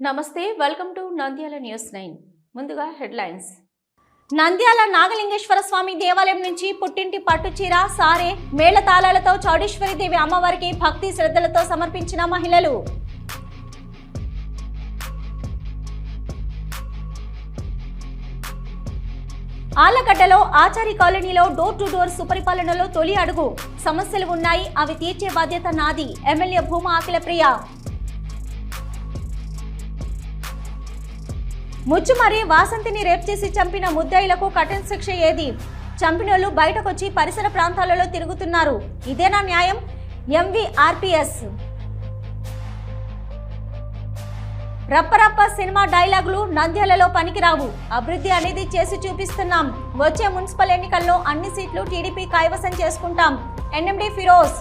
నమస్తే welcome to Nandyal news nine ముందుగా headlines Nandyal Nagalingeswara Swamy దేవాలయం నుంచి పుట్టింటి పట్టుచీర సారే మేళ తాళాలతో చౌడేశ్వరి దేవి అమ్మవారికి భక్తి శ్రద్ధలతో సమర్పించిన మహిళలు. ఆలగడ్డలో ఆచారి కాలనీలో డోర్ టు డోర్ సుపరిపాలనలో తొలి అడుగు. సమస్యలు ఉన్నాయి అవి తీర్చే బాధ్యత నాది. ఎమ్మెల్యే భూమా అఖిలప్రియ. ముచ్చుమరి వాసంతిని రేప్ చేసి చంపిన ముద్దాయిలకు కఠిన శిక్ష ఏది? చంపినోళ్ళు బయటకొచ్చి పరిసర ప్రాంతాలలో తిరుగుతున్నారు. ఇదేనా న్యాయం? ఎంవిఆర్పిఎస్ రప్పరప్ప సినిమా డైలాగులు నంద్యాలలో పనికిరావు. అభివృద్ధి అనేది చేసి చూపిస్తున్నాం. వచ్చే మున్సిపల్ ఎన్నికల్లో అన్ని సీట్లు టీడీపీ కైవసం చేసుకుంటాం. ఎన్ఎండి ఫిరోజ్.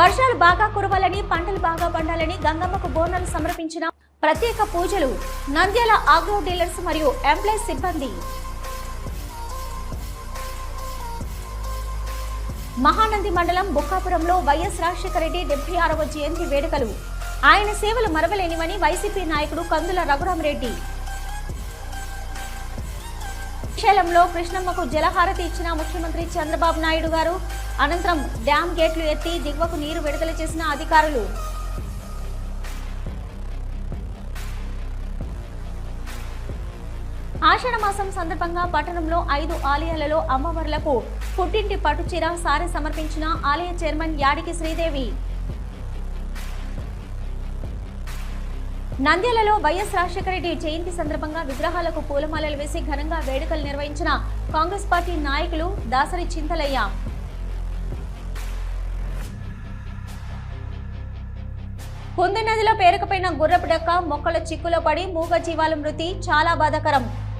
వర్షాలు బాగా కురవాలని పంటలు బాగా పండాలని గంగమ్మకు బోనాలు సమర్పించిన ప్రత్యేక పూజలు నంద్యాల ఆగ్రో డీలర్స్ మరియు ఎంప్లాయీస్ సిబ్బంది. మహానంది మండలం బొక్కాపురంలో వైఎస్ రాజశేఖర రెడ్డి డెబ్బై ఆరవ జయంతి వేడుకలు. ఆయన సేవలు మరవలేనివని వైసీపీ నాయకుడు కందుల రఘురామరెడ్డి. శ్రీశైలంలో కృష్ణమ్మకు జలహారతి ఇచ్చిన ముఖ్యమంత్రి చంద్రబాబు నాయుడు గారు అనంతరం డ్యాం గేట్లు ఎత్తి దిగువకు నీరు విడుదల చేసిన అధికారులు. ఆషాఢ మాసం సందర్భంగా పట్టణంలో ఐదు ఆలయాలలో అమ్మవార్లకు పుట్టింటి పట్టుచీర సారి సమర్పించిన ఆలయ చైర్మన్ యాడికి శ్రీదేవి. నంద్యాలలో వైఎస్ రాజశేఖర రెడ్డి జయంతి సందర్భంగా విగ్రహాలకు పూలమాలలు వేసి ఘనంగా వేడుకలు నిర్వహించిన కాంగ్రెస్ పార్టీ నాయకులు దాసరి చింతలయ్య. పొంది నదిలో పేరుకుపోయిన గుర్రపు డక్క మొక్కల చిక్కులో పడి మూగ జీవాల మృతి చాలా బాధాకరం.